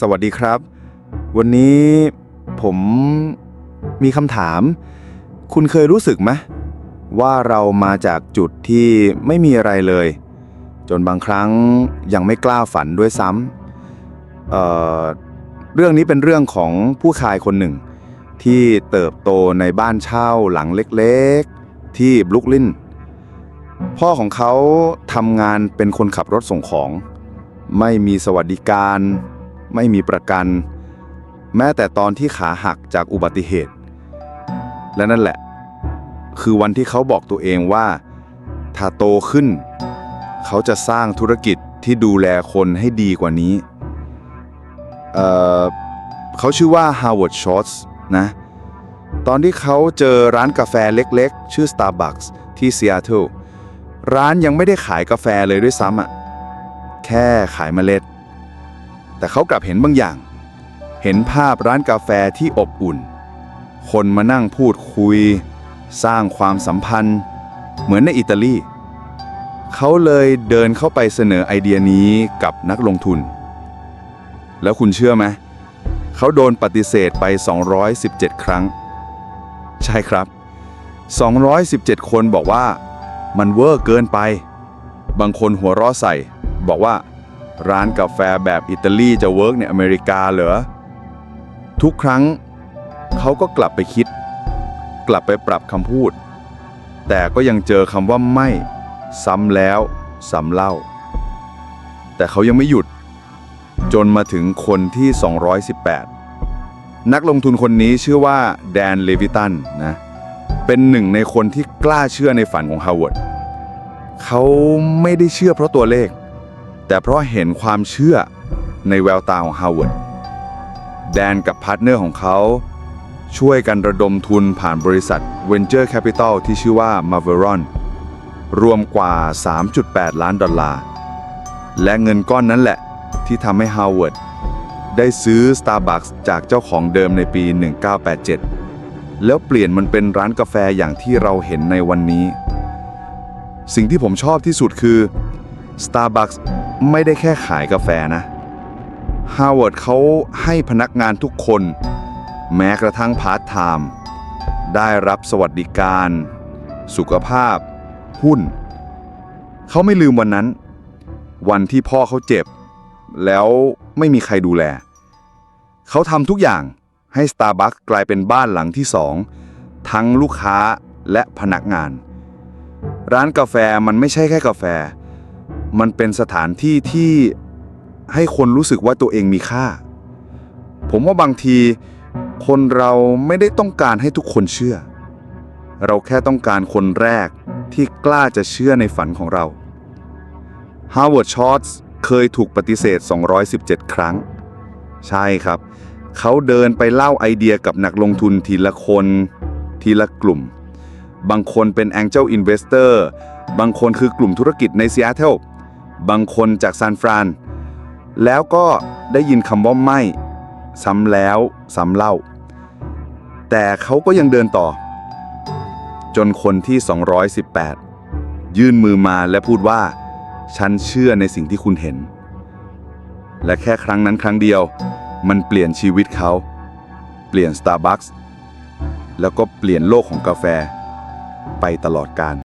สวัสดีครับ วันนี้ผมมีคำถาม คุณเคยรู้สึกไหมว่าเรามาจากจุดที่ไม่มีอะไรเลย จนบางครั้งยังไม่กล้าฝันด้วยซ้ำเอ่อเรื่องนี้เป็นเรื่องของผู้ชายคนหนึ่ง ที่เติบโตในบ้านเช่าหลังเล็กๆ ที่บรุกลินพ่อของเขาทำงานเป็นคนขับรถส่งของ ไม่มีสวัสดิการ ไม่มีประกัน แม้แต่ตอนที่ขาหักจากอุบัติเหตุ และนั่นแหละ คือวันที่เขาบอกตัวเองว่า ถ้าโตขึ้น เขาจะสร้างธุรกิจที่ดูแลคนให้ดีกว่านี้ เอ่อเขาชื่อว่า Howard Schultz นะ ตอนที่เขาเจอร้านกาแฟเล็กๆ ชื่อ Starbucks ที่ซีแอตเทิลร้านยังไม่ได้ขายกาแฟเลยด้วยซ้ำอะแค่ขายเมล็ด แต่เขากลับเห็นบางอย่าง เห็นภาพร้านกาแฟที่อบอุ่น คนมานั่งพูดคุย สร้างความสัมพันธ์ เหมือนในอิตาลี เขาเลยเดินเข้าไปเสนอไอเดียนี้กับนักลงทุน แล้วคุณเชื่อไหมเขาโดนปฏิเสธไป 217 ครั้ง ใช่ครับ 217 คนบอกว่ามันเวอร์เกินไป บางคนหัวเราะใส่ บอกว่า ร้านกาแฟแบบอิตาลีจะเวิร์กในอเมริกาเหรอ ทุกครั้งเขาก็กลับไปคิด กลับไปปรับคำพูด แต่ก็ยังเจอคำว่าไม่ ซ้ำแล้วซ้ำเล่า แต่เขายังไม่หยุด จนมาถึงคนที่ 218 นักลงทุนคนนี้ชื่อว่าแดนเลวิตันนะเป็นหนึ่งในคนที่กล้าเชื่อในฝันของฮาวเวิร์ดเขาไม่ได้เชื่อเพราะตัวเลข แต่เพราะเห็นความเชื่อในแววตาของฮาวเวิร์ดแดนกับพาร์ทเนอร์ของเขา ช่วยกันระดมทุนผ่านบริษัท Venture Capital ที่ชื่อว่า Maveron รวมกว่า 3.8 ล้านดอลลาร์ และเงินก้อนนั้นแหละที่ทำให้ฮาวเวิร์ดได้ซื้อ Starbucks จากเจ้าของเดิมในปี 1987 แล้วเปลี่ยนมันเป็นร้านกาแฟอย่างที่เราเห็นในวันนี้ สิ่งที่ผมชอบที่สุดคือ Starbucks ไม่ได้แค่ขายกาแฟนะฮาวเวิร์ดเขาให้พนักงานทุกคน แม้กระทั่งพาร์ทไทม์ได้รับสวัสดิการ สุขภาพ หุ้น เขาไม่ลืมวันนั้น วันที่พ่อเขาเจ็บ แล้วไม่มีใครดูแล เขาทำทุกอย่างให้ Starbucks กลายเป็นบ้านหลังที่สอง ทั้งลูกค้าและพนักงาน ร้านกาแฟมันไม่ใช่แค่กาแฟ มันเป็นสถานที่ที่ให้คนรู้สึกว่าตัวเองมีค่า ผมว่าบางทีคนเราไม่ได้ต้องการให้ทุกคนเชื่อ เราแค่ต้องการคนแรกที่กล้าจะเชื่อในฝันของเรา Howard Schultz เคยถูกปฏิเสธ 217 ครั้ง ใช่ครับ เขาเดินไปเล่าไอเดียกับนักลงทุนทีละคน ทีละกลุ่ม บางคนเป็น Angel Investor บางคนคือกลุ่มธุรกิจในซีแอตเทิล บางคนจากซานฟราน แล้วก็ได้ยินคำว่าไม่ ซ้ำแล้ว ซ้ำเล่า แต่เขาก็ยังเดินต่อ จนคนที่ 218 ยื่นมือมาและพูดว่า ฉันเชื่อในสิ่งที่คุณเห็น และแค่ครั้งนั้นครั้งเดียว มันเปลี่ยนชีวิตเขา เปลี่ยน Starbucks แล้วก็เปลี่ยนโลกของกาแฟไปตลอดกาล